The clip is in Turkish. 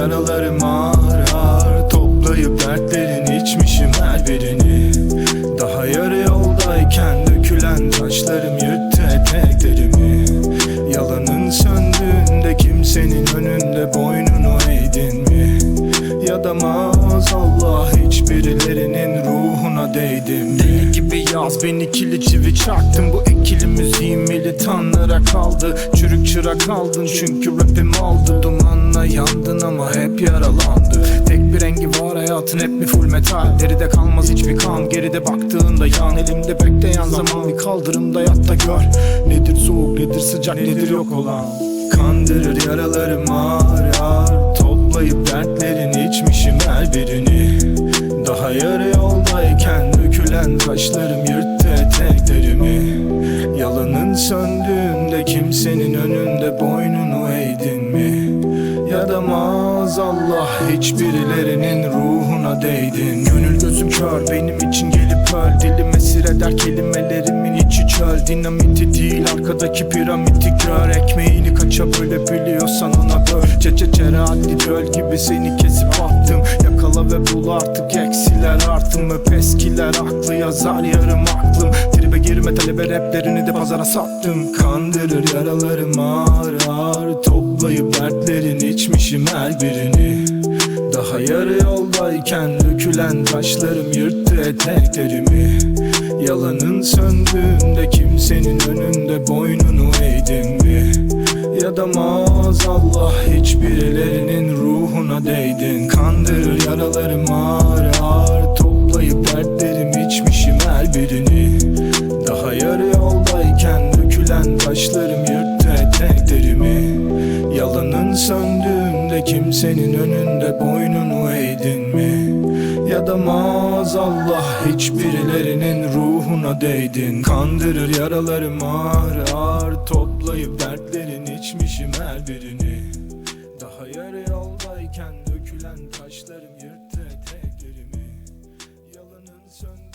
Yaralarım ağır ağır Toplayıp dertlerin içmişim her birini. Daha yarı yoldayken dökülen taşlarım yürüttü eteklerimi. Yalanın söndüğünde kimsenin önünde boynunu eğdin mi? Ya da maazallah hiçbirilerinin ruhuna değdim mi? Deli gibi yaz beni kili çivi çaktın. Bu ekili müziğim militanlara kaldı. Çürük çırak aldın çünkü rapim aldı. Duman hayatın hep bir full metal. Deride kalmaz hiçbir kan. Geride baktığında yan Elimde bekleyen zaman bir kaldırımda yat da gör. Nedir soğuk nedir sıcak nedir yok olan? Kandırır yaralarım ağır ağır. Toplayıp dertlerin içmişim her birini. Daha yarı yoldayken dökülen taşlarım yırttı eteklerimi. Yalanın söndüğünde kimsenin önünde boynunu eğdin mi? Ya da maazallah hiçbirilerinin ruhuna değdin Gönül gözüm kör benim için gelip öl. Dilim esir eder kelimelerimin içi çöl. Dinamiti değil arkadaki piramidi gör Ekmeğini kaça bölebiliyorsan ona böl. Cece ceradi göl gibi seni kesip attım. Yakala ve bul artık eksiler artım Öp eskiler aklı yazar yarım aklım. Tribe girme talebe raplerini de pazara sattım. Kandırır yaralarım ağır ağır. Toplayıp dertlerin içmişim her birini Daha yarı yoldayken dökülen taşlarım yırttı eteklerimi. Yalanın söndüğünde kimsenin önünde boynunu eğdim mi? Ya da maazallah hiçbirilerinin ruhuna değdin. Kandırır yaralarım ağır ağır Toplayıp dertlerim içmişim her birini. Daha yarı yoldayken dökülen taşlarım yırttı eteklerimi. Yalanın söndüğünde önünde kimsenin önünde boynunu eğdin mi? Ya da maazallah hiçbirilerinin ruhuna değdin. Kandırır yaralarım ağır ağır toplayıp dertlerin içmişim her birini. Daha yarı yoldayken dökülen taşlarım yırttı eteklerimi Yalanın söndü